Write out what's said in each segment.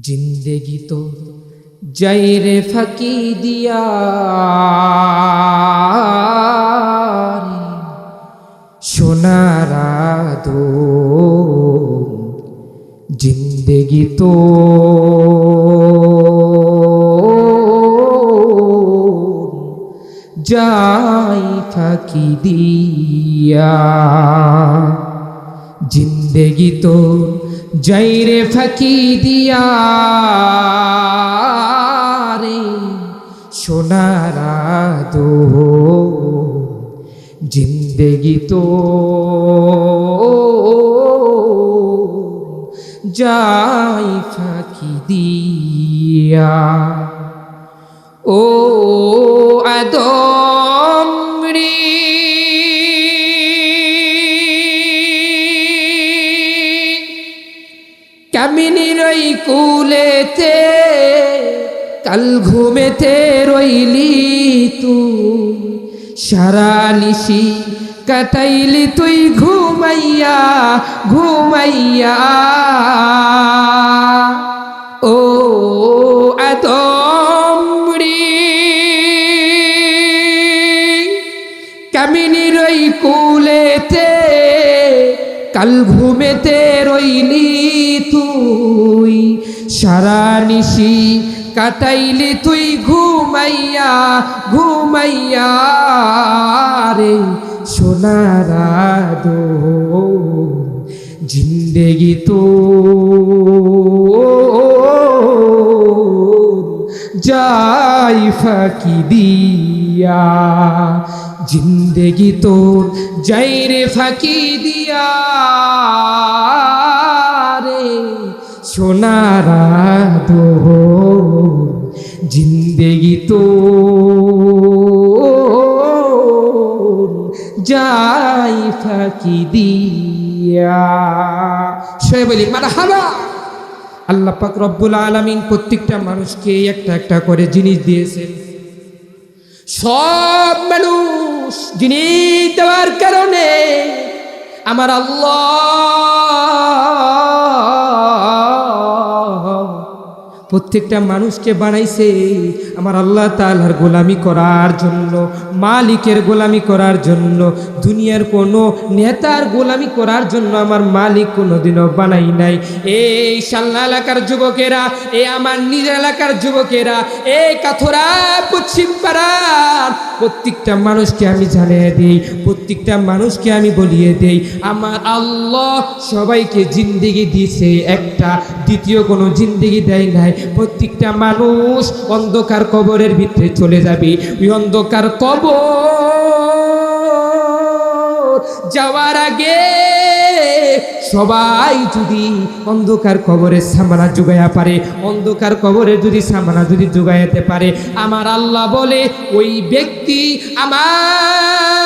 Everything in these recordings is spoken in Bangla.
জিন্দেগি তো যাইরে ফাঁকি দিয়া রে, সোনারা দো জিন্দেগি তো যাই ফাঁকি দিয়া জিন্দেগি তো যাইরে ফাঁকি দিয়া রে সোনারা দো জিন্দেগি তো যাই ফাঁকি দিয়া। ও আদম কুলেতে কাল ঘুমেতে রইলি তুই। সারা নিশি কাটাইলি তুই ঘুমাইয়া ঘুমাইয়া। ও রে, কামিনী রই কুলেতে কাল ঘুমেতে রইলি তুই। সারা নিশি কাটাইলি তুই ঘুমাইয়া ঘুমাইয়া রে সোনারা দো জিন্দেগি তো যাই ফাঁকি দিয়া, জিন্দেগি তোর, যাই রে ফাঁকি দিয়া। সোনারা দো জিন্দেগি তো যাই ফাঁকি দিয়া। বলি মানে হাবা আল্লাহ পাক রব্বুল আলামিন প্রত্যেকটা মানুষকে একটা একটা করে জিনিস দিয়েছেন। সব মানুষ জিনিস দেওয়ার কারণে আমার আল্লাহ প্রত্যেকটা মানুষকে বানাইছে আমার আল্লাহ তাআলার গোলামি করার জন্য, মালিকের গোলামি করার জন্য, দুনিয়ার কোনো নেতার গোলামি করার জন্য আমার মালিক কোনোদিনও বানাই নাই। এই সাল্লা এলাকার যুবকেরা এ আমার নিজের এলাকার যুবকেরা, এই কাথরা পশ্চিম পাড়ার প্রত্যেকটা মানুষকে আমি জানিয়ে দিই, প্রত্যেকটা মানুষকে আমি বলিয়ে দেই, আমার আল্লাহ সবাইকে জিন্দিগি দিয়েছে, একটা, দ্বিতীয় কোনো জিন্দিগি দেয় নাই প্রত্যেকটা মানুষ অন্ধকার কবরের ভিতরে চলে যাবে। ওই অন্ধকার কবর যাওয়ার আগে সবাই যদি অন্ধকার কবরের সামানা জুগাইয়া পারে, অন্ধকার কবরে যদি সামানা যদি জুগাইতে পারে, আমার আল্লাহ বলে, ওই ব্যক্তি আমার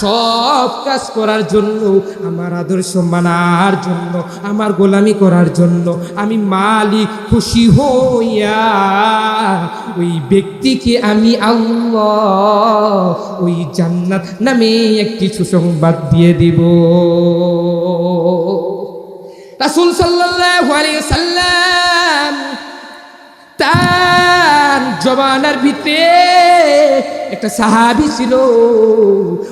সব কাজ করার জন্য, আমার আদর্শ মানার জন্য, আমার গোলামি করার জন্য, আমি মালিক খুশি হইয়া ওই ব্যক্তিকে আমি ওই জান্নাত নামে একটি সুসংবাদ দিয়ে দিব। রাসূল আলাইহি সাল্লাম তার জবানার ভিতরে একটা সাহাবি ছিল।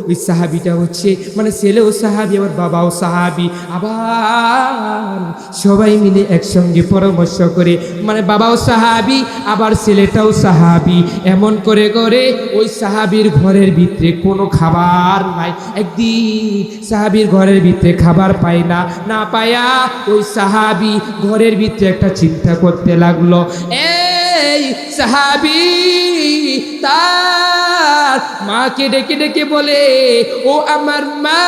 ওই সাহাবিটা হচ্ছে মানে ছেলেও সাহাবি আমার বাবাও সাহাবি। আবার সবাই মিলে একসঙ্গে পরামর্শ করে মানে বাবাও সাহাবি, আবার ছেলেটাও সাহাবি। এমন করে করে ওই সাহাবির ঘরের ভিতরে কোনো খাবার নাই। একদিন সাহাবির ঘরের ভিতরে খাবার পায় না না পায়া ওই সাহাবি ঘরের ভিতরে একটা চিন্তা করতে লাগল। এই সাহাবি তার মাকে ডেকে ডেকে বলে ও আমার মা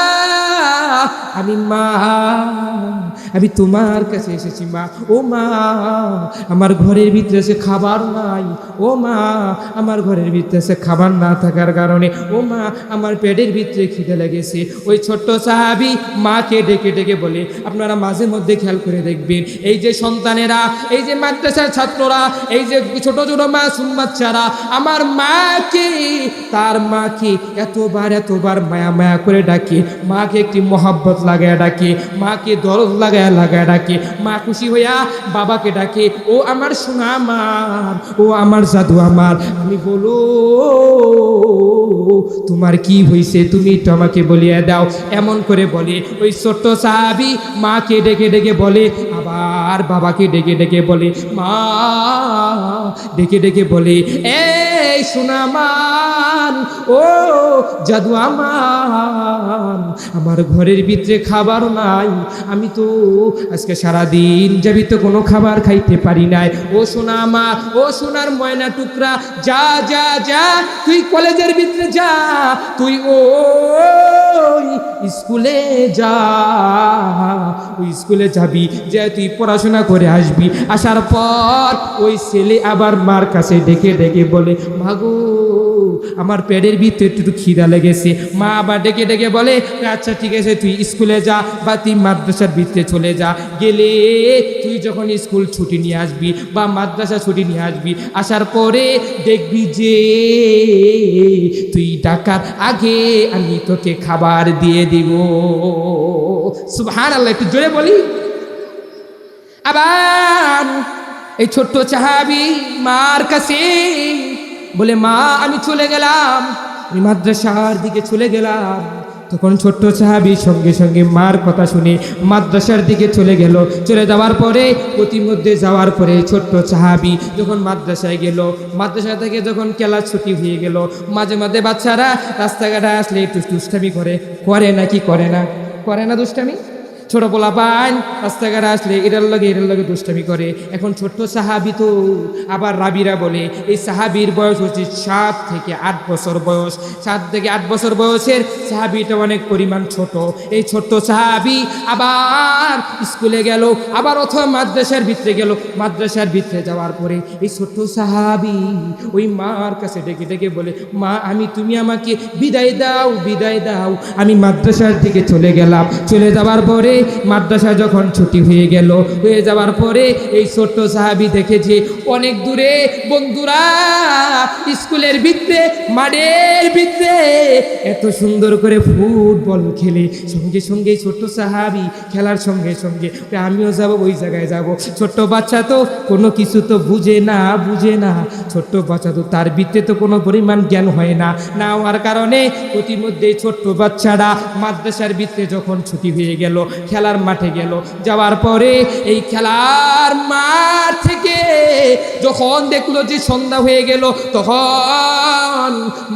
আমি মা, আমি তোমার কাছে এসেছি মা। ও মা, আমার ঘরের ভিতরে সে খাবার নাই। ও মা, আমার ঘরের ভিতরে সে খাবার না থাকার কারণে। ও মা, আমার পেটের ভিতরে খিদে লেগেছে। ওই ছোট্ট সাহাবি মাকে ডেকে ডেকে বলে, আপনারা মাঝে মধ্যে খেয়াল করে দেখবেন, এই যে সন্তানেরা, এই যে মাদ্রাসার ছাত্ররা, এই যে ছোট ছোট মাসুম বাচ্চারা, আমার মাকে, তার মাকে এতবার এতবার মায়া মায়া করে ডাকে। মাকে একটি মহাব্বত লাগায় ডাকে, মাকে দরদ লাগায় লাগায় ডাকে, মা খুশি হইয়া বাবাকে ডাকে, ও আমার সোনা আমার, ও আমার জাদু আমার। আমি বলো, তোমার কি হয়েছে তুমি একটু আমাকে বলিয়া দাও। এমন করে বলে, ওই ছোট্ট সাহাবি মাকে ডেকে ডেকে বলে, আবার বাবাকে ডেকে ডেকে বলে, মা, ডেকে ডেকে বলে এই সোনামান, ও জাদু আমার আমার ঘরের ভিতরে খাবার নাই, আমি তো আজকে সারাদিন যাবি তো কোনো খাবার খাইতে পারি নাই। ও সোনা মা ও সোনার ময়না টুকরা, যা যা যা, তুই কলেজের ভিতরে যা, তুই ওই স্কুলে যা। ওই স্কুলে যাবি, যে তুই পড়াশোনা করে আসবি। আসার পর ওই ছেলে আবার মার কাছে ডেকে ডেকে বলে মাগো আমার পেটের ভিতরে একটু খিদা লেগেছে। মা আবার ডেকে ডেকে বলে আচ্ছা ঠিক আছে, তুই স্কুলে যা বা তুই মাদ্রাসার ভিতরে চলে যা। গেলে তুই যখন স্কুল ছুটি নিয়ে আসবি বা মাদ্রাসা ছুটি নিয়ে আসবি, আসার পরে দেখবি যে তুই ডাকার আগে আমি তোকে খাবার দিয়ে দিব। আল্লাহ একটু জোরে বলি। আবার এই ছোট্ট চাহাবি মার কাছে বলে, মা, আমি চলে গেলাম। আমি মাদ্রাসার দিকে চলে গেলাম। তখন ছোট্ট সাহাবি সঙ্গে সঙ্গে মার কথা শুনে মাদ্রাসার দিকে চলে গেল। চলে যাওয়ার পরে প্রতিমধ্যে যাওয়ার পরে ছোট্ট সাহাবি যখন মাদ্রাসায় গেল, মাদ্রাসা থেকে যখন খেলা ছুটি হয়ে গেল, মাঝে মাঝে বাচ্চারা রাস্তাঘাটে আসলে একটু দুষ্টামি করে। করে নাকি করে না? করে না দুষ্টামি? ছোট পোলা পান রাস্তাঘাটে আসলে এটার লগে এটার লগে দুষ্টামি করে। এখন ছোট্ট সাহাবি তো, আবার রাবিরা বলে, এই সাহাবির বয়স হচ্ছে সাত থেকে আট বছর বয়স। সাত থেকে আট বছর বয়সের সাহাবিটা অনেক পরিমাণ ছোট। এই ছোট্ট সাহাবি আবার স্কুলে গেল, আবার অথবা মাদ্রাসার ভিতরে গেল। মাদ্রাসার ভিতরে যাওয়ার পরে এই ছোট্ট সাহাবি ওই মার কাছে ডেকে ডেকে বলে, মা, আমি, তুমি আমাকে বিদায় দাও বিদায় দাও। আমি মাদ্রাসার দিকে চলে গেলাম। চলে যাওয়ার পরে মাদ্রাসা যখন ছুটি হয়ে গেল, হয়ে যাওয়ার পরে এই ছোট্ট সাহাবি দেখেছে, অনেক দূরে বন্ধুরা, স্কুলের ভিতরে মাঠের ভিতরে এত সুন্দর করে ফুটবল খেলে। সঙ্গে সঙ্গে ছোট্ট সাহাবি খেলার সঙ্গে সঙ্গে আমিও যাব, ওই জায়গায় যাব। ছোট্ট বাচ্চা তো কোনো কিছু তো বুঝে না বুঝে না। ছোট্ট বাচ্চা তো তার ভিতরে তো কোনো পরিমাণ জ্ঞান হয় না। না হওয়ার কারণে প্রতিমধ্যে ছোট্ট বাচ্চারা মাদ্রাসার ভিতরে যখন ছুটি হয়ে গেল খেলার মাঠে গেল। যাওয়ার পরে এই খেলার মাঠ থেকে যখন দেখল যে সন্ধ্যা হয়ে গেল, তখন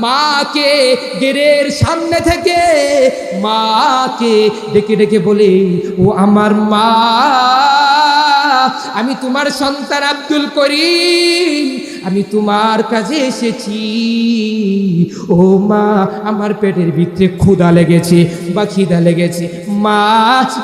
মাকে গেরের সামনে থেকে মাকে ডেকে ডেকে বলে, ও আমার মা, আমি তোমার সন্তান আব্দুল করিম আমি তোমার কাছে এসেছি। ও মা, আমার পেটের ভিতরে ক্ষুদা লেগেছে, বা খিদা লেগেছে। মা,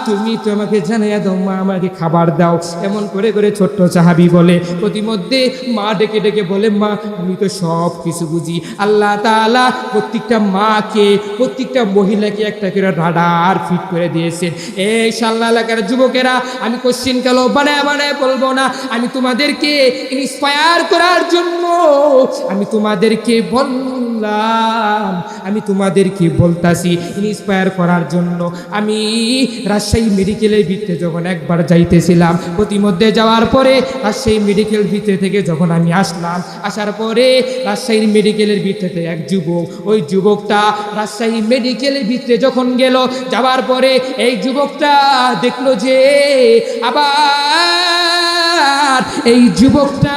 তুমি তো আমাকে জানাইয়া দাও, মা আমাকে খাবার দাও। এমন করে করে ছোট্ট চাহাবি বলে, প্রতিমধ্যে মা ডেকে ডেকে বলে, মা, আমি তো সব কিছু বুঝি। আল্লাহ তাআলা প্রত্যেকটা মাকে, প্রত্যেকটা মহিলাকে একটা করে রাডার ফিট করে দিয়েছেন। এই সাল্লা এলাকার যুবকেরা, আমি কোশ্চিন কালো বানায় বানায় বলব না। আমি তোমাদেরকে ইন্সপায়ার করার জন্য। আমি তোমাদেরকে বললাম, আমি তোমাদেরকে বলতাছি ইন্সপায়ার করার জন্য। আমি রাজশাহী মেডিকেলের ভিতরে যখন একবার যাইতেছিলাম, প্রতিমধ্যে যাওয়ার পরে রাজশাহী মেডিকেল ভিতরে থেকে যখন আমি আসলাম, আসার পরে রাজশাহীর মেডিকেলের ভিতরে এক যুবক, ওই যুবকটা রাজশাহী মেডিকেলের ভিতরে যখন গেল, যাওয়ার পরে এই যুবকটা দেখল যে আবার এই যুবকটা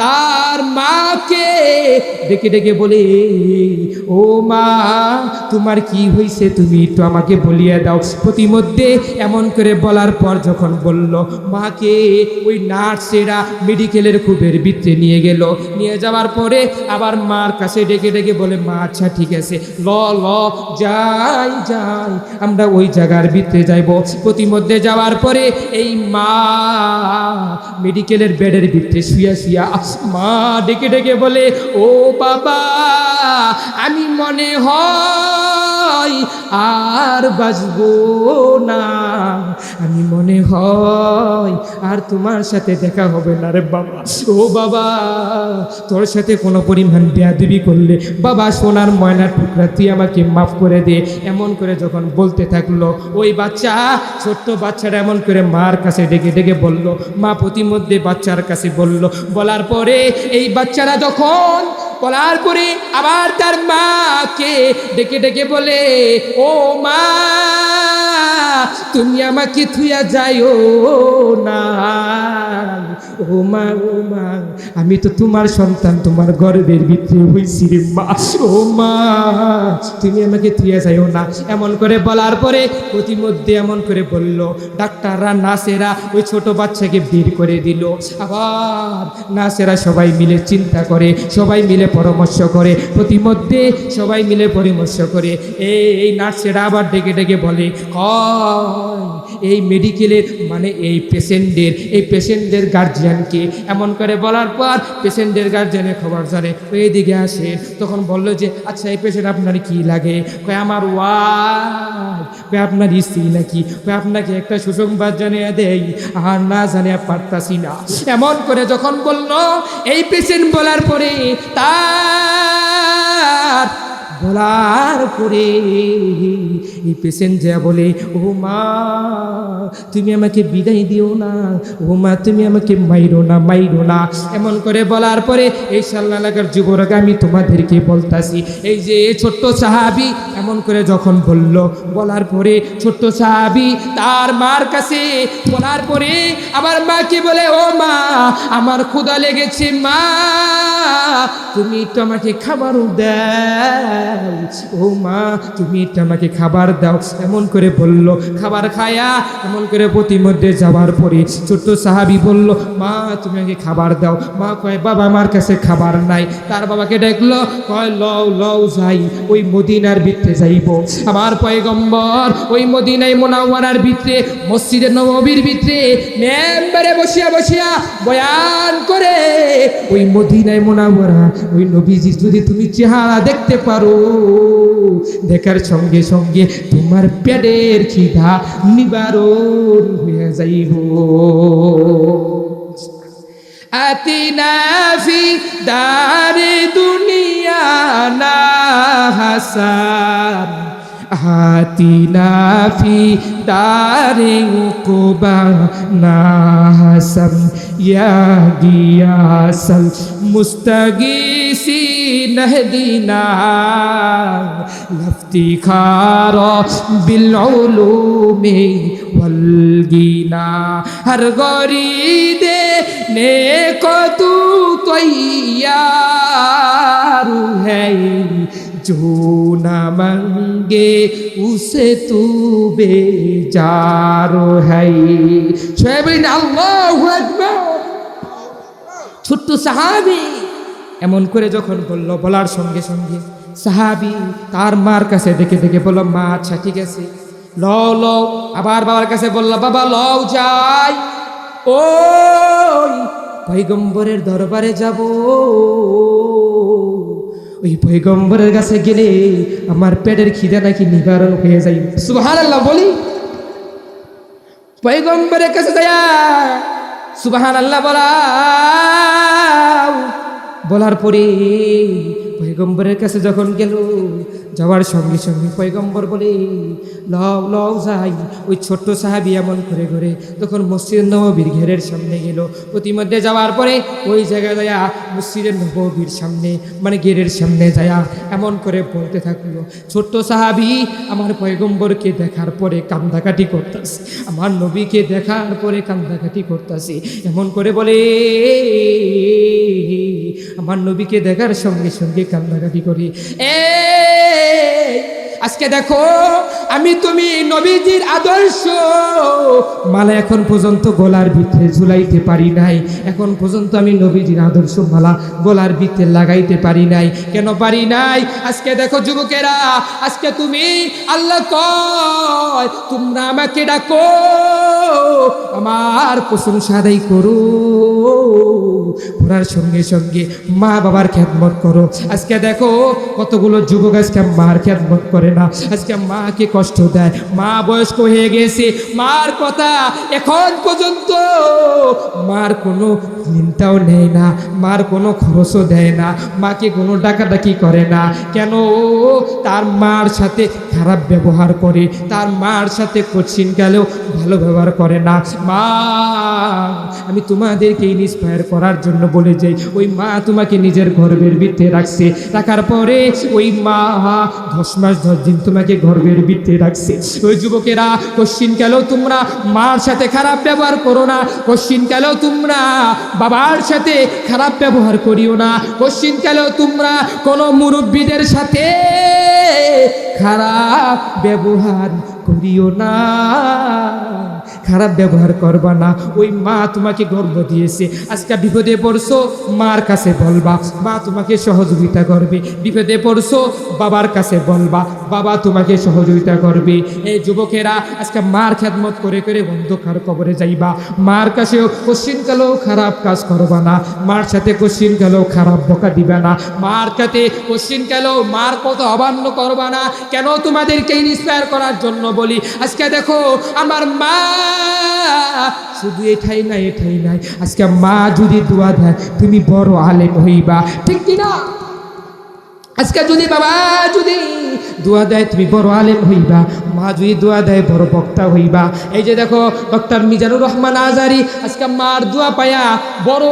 তার মাকে ডেকে ডেকে বলে, ও মা, তোমার কি হয়েছে তুমি একটু আমাকে বলিয়ে দাও। প্রতিমধ্যে এমন করে বলার পর যখন বলল, মাকে ওই নার্সেরা মেডিকেলের খুবের ভিতরে নিয়ে গেল। নিয়ে যাওয়ার পরে আবার মার কাছে ডেকে ডেকে বলে, মা আচ্ছা ঠিক আছে। ল ল, যাই যাই, আমরা ওই জায়গার ভিতরে যাইব। প্রতিমধ্যে যাওয়ার পরে এই মা মেডিকেলের বেডের ভিতরে শুয়া শুয়া মা ডেকে ডেকে বলে ও বাবা আমি মনে হয় আর বাঁচবো না। আমি মনে হয় আর তোমার সাথে দেখা হবে না রে বাবা। ও বাবা, তোর সাথে কোনো পরিমাণ বেয়াদবি করলে বাবা, সোনার ময়নার টুকরা তুই আমাকে মাফ করে দে। এমন করে যখন বলতে থাকল, ওই বাচ্চা, ছোট্ট বাচ্চাটা এমন করে মার কাছে ডেকে ডেকে বলল, মা প্রতিমধ্যে বাচ্চার কাছে বলল, বলার পরে এই বাচ্চারা যখন বলার পরে আবার তার মাকে ডেকে ডেকে বলে ও মা তুমি আমাকে থুয়া যাইও না। ও মা ও মা আমি তো তোমার সন্তান, তোমার গর্বের ভিতরে হইছি রে মা। ও মা তুমি আমাকে থুয়া যাইও না। এমন করে বলার পরে প্রতিমধ্যে এমন করে বলল ডাক্তাররা নার্সেরা ওই ছোট বাচ্চাকে বের করে দিল। আবার নার্সেরা সবাই মিলে চিন্তা করে, সবাই মিলে পরামর্শ করে, প্রতিমধ্যে সবাই মিলে পরামর্শ করে। এই নার্সেরা আবার ডেকে ডেকে বলে কয় এই মেডিকেলের মানে এই পেশেন্টদের এই পেশেন্টদের গার্জিয়ানকে এমন করে বলার পর পেশেন্টের গার্জিয়ানের খবর জানে ওই দিকে আসে, তখন বলল যে আচ্ছা এই পেশেন্ট আপনার কি লাগে? কয়, আমার ওয়াই আপনার স্ত্রী নাকি? কয়, আপনাকে একটা সুসংবাদ জানিয়ে দেই। আর না জানিয়ে পারতাছি না। এমন করে যখন বলল, এই পেশেন্ট বলার পরে তার বলার পরে এই পেশেন্ট যা বলে, ও মা, তুমি আমাকে বিদায় দিও না। ও মা, তুমি আমাকে মাইরো না মাইরো না। এমন করে বলার পরে এই সাল্লা লাগার যুবরাগ আমি তোমাদেরকে বলতাছি, এই যে ছোট্ট সাহাবি, এমন করে যখন বলল, বলার পরে ছোট্ট সাহাবি তার মার কাছে বলার পরে আমার মাকে বলে, ও মা, আমার ক্ষুদা লেগেছে মা, তুমি একটু আমাকে খাবার দাও ও মা, তুমি একটু আমাকে খাবার দাও। এমন করে বলল, খাবার খায়া? এমন করে প্রতিমধ্যে যাওয়ার পরে ছোট্ট সাহাবি বলল, মা, তুমি আমাকে খাবার দাও। মা কয়, বাবা আমার কাছে খাবার নাই। তার বাবাকে ডাকলো, কয়, লও লও যাই, ওই মদিনার ভিতরে যাইব। আমার পয়গম্বর ওই মদিনায় মোনাওয়ারার ভিতরে মসজিদের নবীর ভিতরে মেম্বারে বসিয়া বসিয়া বয়ান করে, ওই মদিনায় মোনাওয়ারা, ওই নবীজি যদি তুমি চেহারা দেখতে পারো দেখার সঙ্গে সঙ্গে তোমার পেটের খিদা নিবারণ হয়ে যাইব। আতিনাফি দারে দুনিয়া না হাসান। آتنا في دار عقبانا حسن يا غياث المستغيثين اهدنا لافتخار بالعلوم والغنى هر غريد نیک تو تیار ہے जो न मांगे उसे तू बेजारो है সোয়াবিন আল্লাহু আকবার। ছোট্ট সাহাবি এমন করে যখন বলল, বলার সঙ্গে সঙ্গে, সাহাবি তার মার কাছে দেখে দেখে বলল, মা আচ্ছা ঠিক আছে। ল লও। আবার বাবার কাছে বলল, বাবা, লও, যাই। ও পৈগম্বরের দরবারে যাব। ওই পৈগম্বরের কাছে গেলে আমার পেটের খিদে নাকি নিবারণ হয়ে যায়। সুহান আল্লাহ বলি। পৈগম্বরের কাছে যায়া সুবাহান আল্লাহ বলা বলার পরে পৈগম্বরের কাছে যখন গেল যাওয়ার সঙ্গে সঙ্গে পয়গম্বর বলে লও লও যাই ওই ছোট্ট সাহাবি এমন করে করে তখন মসজিদ নবীর ঘেরের সামনে গেল। প্রতিমধ্যে যাওয়ার পরে ওই জায়গায় যায়া মসজিদের নবীর সামনে মানে ঘেরের সামনে যায়া এমন করে বলতে থাকল, ছোট্ট সাহাবি, আমার পয়গম্বরকে দেখার পরে কান্দাকাটি করতেছে আমার নবীকে দেখার পরে কান্দাকাটি করতেছে এমন করে বলে আমার নবীকে দেখার সঙ্গে সঙ্গে কান্দাকাটি করি। এ আজকে দেখো, আমি তুমি নবীজির আদর্শ। মালা এখন পর্যন্ত গলার ভিতরে ঝুলাইতে পারি নাই। এখন পর্যন্ত আমি নবীজির আদর্শ মালা গলার ভিতরে লাগাইতে পারি নাই। কেন পারি নাই? আজকে দেখো যুবকেরা, আজকে তুমি আল্লাহ কয়, তোমরা আমাকে ডাকো, আমার প্রশংসা আদায় করো। ঘোরার সঙ্গে সঙ্গে মা বাবার খ্যাতমত করো। আজকে দেখো কতগুলো যুবক আজকে মার খ্যাতমত করে না। আজকে মাকে কষ্ট দেয়। মা বয়স্ক হয়ে গেছে। মার কথা এখন পর্যন্ত মার কোনো চিন্তাও নেয় না। মার কোনো খরচও দেয় না। মাকে কোনো ডাকাডাকি করে না। কেন? তার মার সাথে খারাপ ব্যবহার করে। তার মার সাথে কঠিন গেলেও ভালো ব্যবহার করে না। মা, আমি তোমাদেরকে ইন্সপায়ার করার জন্য বলে যাই ওই মা তোমাকে নিজের গর্বের ভিতরে রাখছে। রাখার পরে ওই মা দশ মাস, দশ দিন তোমাকে গর্বের ভিতরে রাখছে। ওই যুবকেরা, কশ্চিন গেলেও তোমরা মার সাথে খারাপ ব্যবহার করো না? কশ্চিন গেলেও তোমরা বাবার সাথে খারাপ ব্যবহার করিও না? কশ্চিন গেলেও তোমরা কোনো মুরব্বীদের সাথে খারাপ ব্যবহার করিও না। খারাপ ব্যবহার করবা না। ওই মা তোমাকে গর্ব দিয়েছে। আজকে বিপদে পড়ছো, মার কাছে বলবা। মা তোমাকে সহযোগিতা করবে। বিপদে পড়ছো, বাবার কাছে বলবা। বাবা তোমাকে সহযোগিতা করবে। এই যুবকেরা, আজকে মার খেদমত করে করে অন্ধকার কবরে যাইবা। মার কাছেও কোশ্চিন কালেও খারাপ কাজ করবা না। মার সাথে কোশ্চিন কালেও খারাপ বকা দিবে না। মার কাছে কোশ্চিন কালেও মার কত অবান্য করবা না। কেন তোমাদেরকে ইন্সপায়ার করার জন্য বলি? আজকে দেখো, আমার মা শুধু এটাই নাই এটাই নাই। আজকে মা যদি দোয়া দেয়, তুমি বড় আলেম হইবা। ঠিক কিনা? আজকে যদি বাবা যদি দোয়া দেয়, তুমি বড় আলেম হইবা, মা যদি দোয়া দেয়, বড় বক্তা হইবা। এই যে দেখো, ডক্টর মিজানুর রহমান আজারি আজকে মার দোয়া পায়া বড়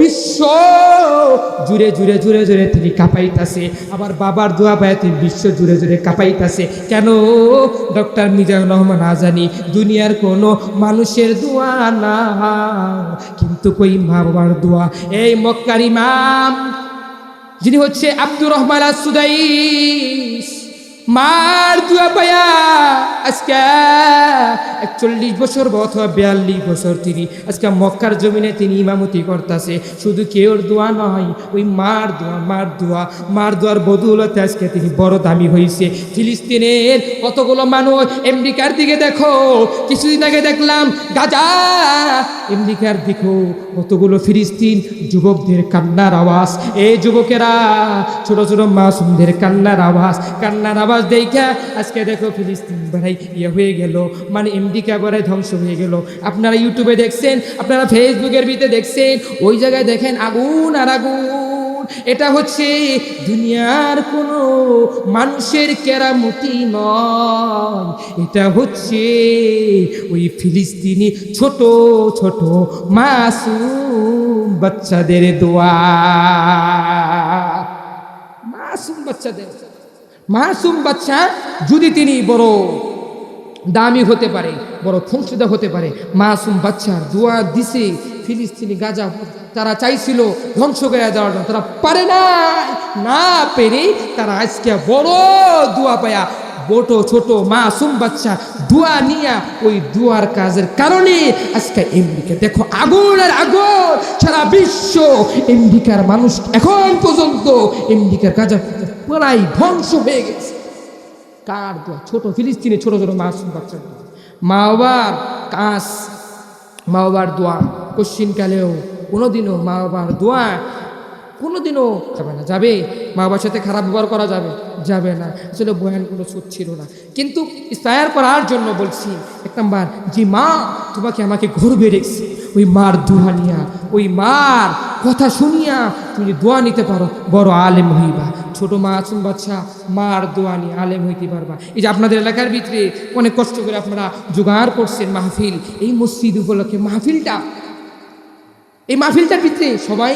বিশ্ব জুড়ে জুড়ে জুড়ে জুড়ে তিনি কাঁপাইতাছে। আবার বাবার দোয়া পায়া তিনি বিশ্ব জুড়ে জুড়ে কাঁপাইতাছে। কেন ডক্টর মিজানুর রহমান আজানি দুনিয়ার কোনো মানুষের দোয়া না, কিন্তু কই মা বাবার দোয়া? এই মক্কার ইমাম যিনি হচ্ছে আব্দুর রহমান সুদাইস মার দুয়া পায়া। আজকে একচল্লিশ বছর অথবা বিয়াল্লিশ বছর তিনি। আজকে মক্কার জমিনে তিনি ইমামতি করতেছে। শুধু কেউর দোয়া নয়, ওই মার দোয়া মার দোয়া। মার দোয়ার বদৌলতে আজকে তিনি বড় দামি হয়েছে ফিলিস্তিনের কতগুলো মানুষ আমেরিকার দিকে দেখো, কিছুদিন আগে দেখলাম গাজা। আমেরিকার দেখো কতগুলো ফিলিস্তিন যুবকদের কান্নার আওয়াজ। এই যুবকেরা, ছোট ছোট মাসুমদের কান্নার আওয়াজ। কান্নার আওয়াজ দেখা আজকে দেখো ফিলিস্তিন বেড়াই ইয়ে হয়ে গেল। মানে আমেরিকা বেড়াই ধ্বংস হয়ে গেল। আপনারা ইউটিউবে দেখছেন, আপনারা ফেসবুকের ভিতরে দেখছেন, ওই জায়গায় দেখেন আগুন আর আগুন। এটা হচ্ছে দুনিয়ার কোনো মানুষের কেরামতি নয়। এটা হচ্ছে ওই ফিলিস্তিনি ছোট ছোট মাসুম বাচ্চাদের দোয়া। মাসুম বাচ্চাদের মাসুম বাচ্চা যদি তিনি বড় দামি হতে পারে, বড় ফংসুদা হতে পারে, মাসুম বাচ্চার দোয়া দিছে ফিলিস্তিনি গাজা তারা চাইছিল ধ্বংস করে দেওয়ার জন্য, তারা পারে না না পেরে তারা আজকে বড় দোয়া পায়া বটো ছোট, মাসুম বাচ্চা, দোয়া নিয়া ওই দোয়ার কাজের কারণে আজকে আমেরিকা দেখো আগুন আর আগুন সারা বিশ্ব আমেরিকার মানুষ এখন পর্যন্ত আমেরিকার গাজা প্রায় ধ্বংস হয়ে গেছে। কার দোয়া? ছোট ফিলিস্তিনে ছোট ছোট মাসুম বাচ্চা মা বাবার কাজ, মা বাবার দোয়া। কোশ্চিনকালেও কোনোদিনও মা বাবার দোয়া কোনোদিনও যাবে না। যাবে? মা বাবার সাথে খারাপ ব্যবহার করা যাবে? যাবে না। আসলে বয়ান কোনো সুদ ছিল না। কিন্তু ইস্তায়ার করার জন্য বলছি, এক নাম্বার, যে মা তোমাকে আমাকে গর্বে রেখেছে ওই মার দোয়া নিয়া, ওই মার কথা শুনিয়া তুমি দোয়া নিতে পারো, বড় আলেম হইবা। ছোট মা মাসুম বাচ্চা, মার দোয়া নিয়ে আলেম হইতে পারবা। এই যে আপনাদের এলাকার ভিতরে অনেক কষ্ট করে আপনারা জোগাড় করছেন মাহফিল, এই মসজিদ উপলক্ষে মাহফিলটা, এই মাহফিলটার ভিতরে সবাই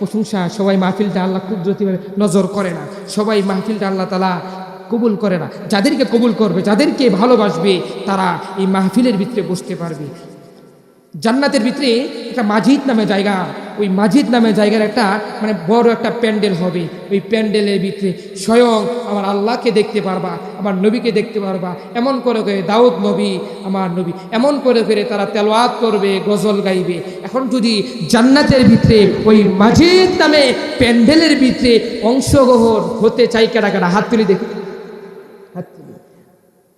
প্রশংসা, সবাই মাহফিলটা আল্লাহ কুদরতিভাবে নজর করে না। সবাই মাহফিলটা আল্লাহ তালা কবুল করে না। যাদেরকে কবুল করবে, যাদেরকে ভালোবাসবে, তারা এই মাহফিলের ভিতরে বসতে পারবে। জান্নাতের ভিতরে একটা মাঝিদ নামে জায়গা ওই মাজিদ নামে জায়গার একটা মানে বড় একটা প্যান্ডেল হবে। ওই প্যান্ডেলের ভিতরে স্বয়ং আমার আল্লাহকে দেখতে পারবা, আমার নবীকে দেখতে পারবা। এমন করে করে দাউদ নবী, আমার নবী, এমন করে করে তারা তেলোয়াত করবে, গজল গাইবে। এখন যদি জান্নাতের ভিতরে ওই মাজিদ নামে প্যান্ডেলের ভিতরে অংশগ্রহণ হতে চাই কারা কারা হাত তুলি দেখি। হাত তুলি।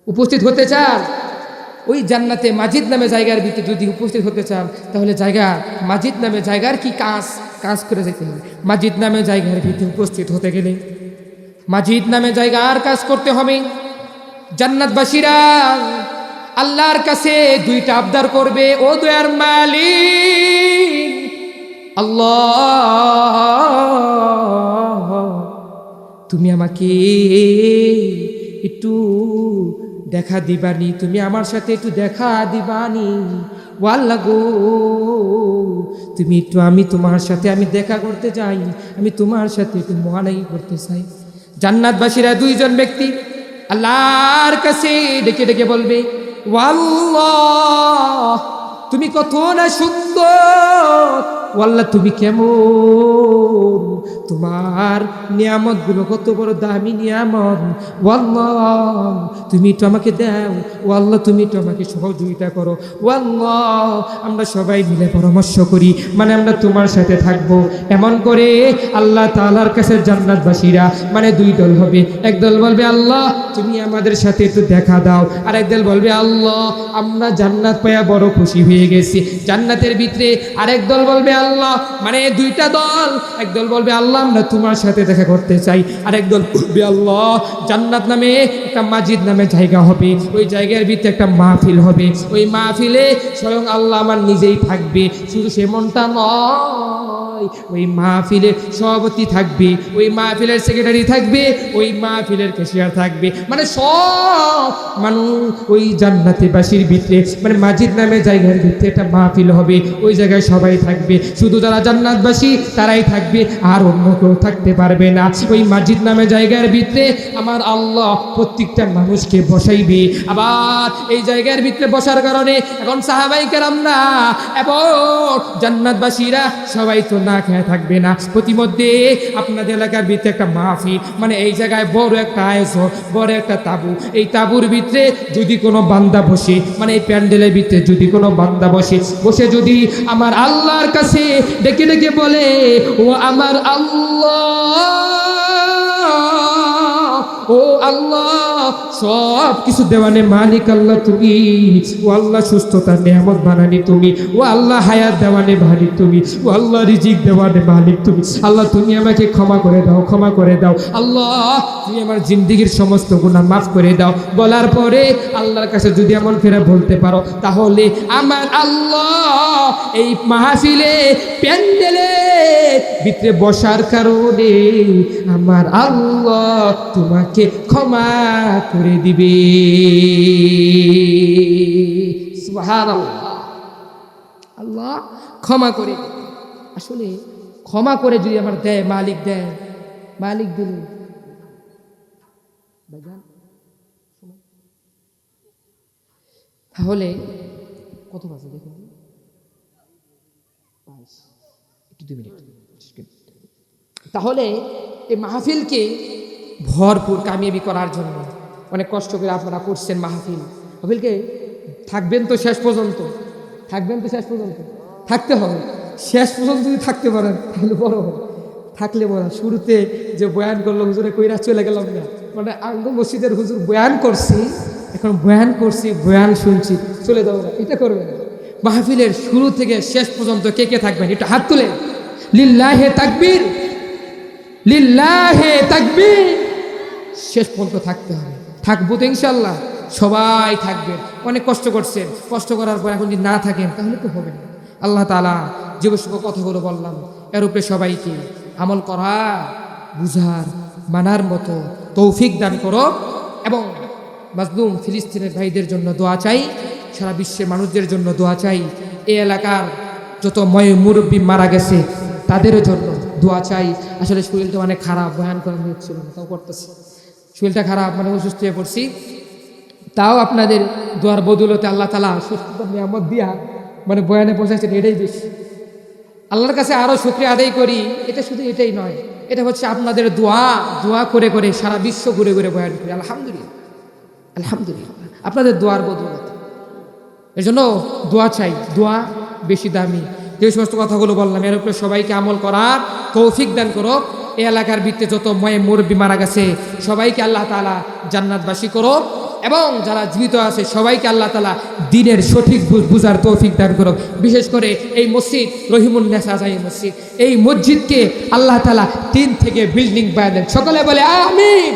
উপস্থিত হতে চান ওই জান্নাতে মাজিদ নামে জায়গার ভিতরে যদি উপস্থিত হতে চান, তাহলে জায়গা, মাজিদ নামে জায়গার কি কাজ? কাজ করে যেতে হবে। মাজিদ নামে জায়গার ভিতরে উপস্থিত হতে গেলে, মাজিদ নামে জায়গার কাজ করতে হবে। জান্নাতবাসীরা, আল্লাহর কাছে দুইটা আবদার করবে, ও দয়ার মালিক, আল্লাহ, তুমি আমাকে একটু দেখা দিবানি, তুমি আমার সাথে একটু দেখা দিবানি। ওয়াল্লা গো, তুমি একটু আমি তোমার সাথে আমি দেখা করতে চাই আমি তোমার সাথে একটু মহানাই করতে চাই। জান্নাতবাসীরা দুইজন ব্যক্তি আল্লাহর কাছে ডেকে ডেকে বলবে, ওয়াল্লাহ, তুমি কত না সুন্দর ওয়াল্লাহ তুমি কেমন? তোমার নিয়ামতগুলো কত বড় দামি নিয়ামত। ওয়াল্লাহ তুমি একটু আমাকে দাও। ওয়াল্লাহ তুমি একটু আমাকে সহযোগিতা করো। ওয়াল্লাহ আমরা সবাই মিলে পরামর্শ করি। মানে আমরা তোমার সাথে থাকব। এমন করে আল্লাহ তাআলার কাছে জান্নাতবাসীরা মানে দুই দল হবে। এক দল বলবে, আল্লাহ, তুমি আমাদের সাথে একটু দেখা দাও। আর এক দল বলবে, আল্লাহ, আমরা জান্নাত পাইয়া বড় খুশি হয়ে গেছি। জান্নাতের ভিতরে আরেক দল বলবে আল্লাহ। মানে দুইটা দল, এক দল বলবে, আল্লাহ, আমরা তোমার সাথে দেখা করতে চাই। আরেক দল বলবে, আল্লাহ, জান্নাত নামে একটা মাজিদ নামে জায়গা হবে। ওই জায়গার ভিতরে একটা মাহফিল হবে। ওই মাহফিলে স্বয়ং আল্লাহ আমার নিজেই থাকবে। শুধু সেমনটা নয়, ওই মাহফিলের সভাপতি থাকবে, ওই মাহফিলের সেক্রেটারি থাকবে, ওই মাহফিলের ক্যাশিয়ার থাকবে। মানে সব মানুষ ওই জান্নাতে বাসির ভিতরে মানে মাজিদ নামে জায়গার ভিতরে একটা মাহফিল হবে। ওই জায়গায় সবাই থাকবে। শুধু যারা জান্নাতবাসী, তারাই থাকবে। আর অন্য কেউ থাকতে পারবে না। ওই মাজিদ নামে জায়গার ভিতরে আমার আল্লাহ প্রত্যেকটা মানুষকে বসাইবে। আবার এই জায়গার ভিতরে বসার কারণে এখন সাহাবাই কেরাম না এবং জান্নাতবাসীরা সবাই তো না খেয়ে থাকবে না। প্রতিমধ্যে আপনাদের এলাকার ভিতরে একটা মাহফিল মানে এই জায়গায় বড় একটা আয়োজন, বড় একটা তাবু। এই তাবুর ভিতরে যদি কোনো বান্দা বসে মানে এই প্যান্ডেলের ভিতরে যদি কোনো বান্দা বসে বসে যদি আমার আল্লাহর কাছে ডেকে ডেকে বলে ও আমার আল্লাহ। ও আল্লাহ, সব কিছু দেওয়ানে মালিক আল্লাহ তুমি। ও আল্লাহ সুস্থতার নিয়ামত বানানি তুমি। ও আল্লাহ হায়াত দেওয়ানে মালিক তুমি। ও আল্লাহ রিজিক দেওয়ানে মালিক তুমি। আল্লাহ তুমি আমাকে ক্ষমা করে দাও, ক্ষমা করে দাও। আল্লাহ, তুমি আমার জিন্দিগির সমস্ত গুণা মাফ করে দাও। বলার পরে আল্লাহর কাছে যদি এমন ফেরা বলতে পারো, তাহলে আমার আল্লাহ এই মাহফিলে প্যান্ডেলে ভিতরে বসার কারণে আমার আল্লাহ তোমাকে ক্ষমা করে দিবে। আল্লাহ ক্ষমা করে। আসলে ক্ষমা করে যদি আমার দেয়, মালিক দেয়, মালিক দিলে। তাহলে কত বাজে দেখুন বাইশ। একটু দুই মিনিট তাহলে এই মাহফিলকে ভরপুর কামিয়াবি করার জন্য অনেক কষ্ট করে আপনারা করছেন মাহফিল। মাহফিলকে থাকবেন তো শেষ পর্যন্ত, থাকবেন তো শেষ পর্যন্ত। থাকতে হবে, শেষ পর্যন্ত যদি থাকতে পারেন, তাহলে বড় থাকলে বড়, শুরুতে যে বয়ান করল, হুজুরে কইরা চলে গেলাম না। মানে আঙ্গ মসজিদের হুজুর বয়ান করছি, এখন বয়ান করছি, বয়ান শুনছি, চলে যাব না, এটা করবে না। মাহফিলের শুরু থেকে শেষ পর্যন্ত কে কে থাকবেন? একটু হাত তুলে। লিল্লাহে তাকবীর। লিল্লাহে তাকবীর। শেষ পর্যন্ত থাকতে হবে। থাকব তো ইনশাল্লাহ সবাই থাকবেন অনেক কষ্ট করছেন। কষ্ট করার পর এখন যদি না থাকেন, তাহলে তো হবে না। আল্লাহ তালা জীবসুখ কথাগুলো বললাম। এর উপরে সবাইকে আমল করা, বুঝার, মানার মতো তৌফিক দান করো। এবং মাজলুম ফিলিস্তিনের ভাইদের জন্য দোয়া চাই। সারা বিশ্বের মানুষদের জন্য দোয়া চাই। এই এলাকার যত ময় মুরব্বী মারা গেছে, তাদেরও জন্য দোয়া চাই। আসলে শরীরটা অনেক খারাপ বয়ান করা হচ্ছিল না তাও করতেছি। শরীরটা খারাপ মানে অসুস্থ হয়ে পড়ছি। তাও আপনাদের দোয়ার বদৌলতে আল্লাহ তালা সুস্থতা নিয়ামত দিয়া মানে বয়ানে পৌঁছাচ্ছেন এটাই বেশি। আল্লাহর কাছে আরও শুক্রিয়া আদায় করি, এটা শুধু এটাই নয়, এটা হচ্ছে আপনাদের দোয়া দোয়া করে করে সারা বিশ্ব ঘুরে ঘুরে বয়ান করি। আলহামদুলিল্লাহ আলহামদুলিল্লাহ। আপনাদের দোয়ার বদৌলতে। এর জন্য দোয়া চাই, দোয়া বেশি দামি। যে সমস্ত কথাগুলো বললাম, এর উপরে সবাইকে আমল করার তৌফিক দান করো এই এলাকার ভিত্তিতে যত ময়ে মুরব্বী মারা গেছে, সবাইকে আল্লাহ তালা জান্নাতবাসী করো এবং যারা জীবিত আছে, সবাইকে আল্লাহ তালা দিনের সঠিক বুঝার তৌফিক দান করো বিশেষ করে এই মসজিদ রহিমুন্নেসা যাই মসজিদ। এই মসজিদকে আল্লাহ তালা তিন থেকে বিল্ডিং বানিয়ে দেন। সকলে বলে, আমিন।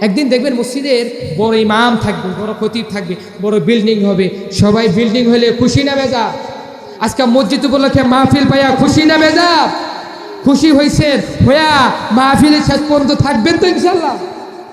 একদিন দেখবেন মসজিদের বড় ইমাম থাকবে, বড় খতিব থাকবে, বড় বিল্ডিং হবে। সবাই বিল্ডিং হলে খুশি না বেজা? আজকে মসজিদ উপলক্ষে মাহফিল পাইয়া খুশি না বেজা? খুশি হয়েছেন হইয়া মাহফিলের শেষ পর্যন্ত থাকবেন তো ইনশাল্লাহ।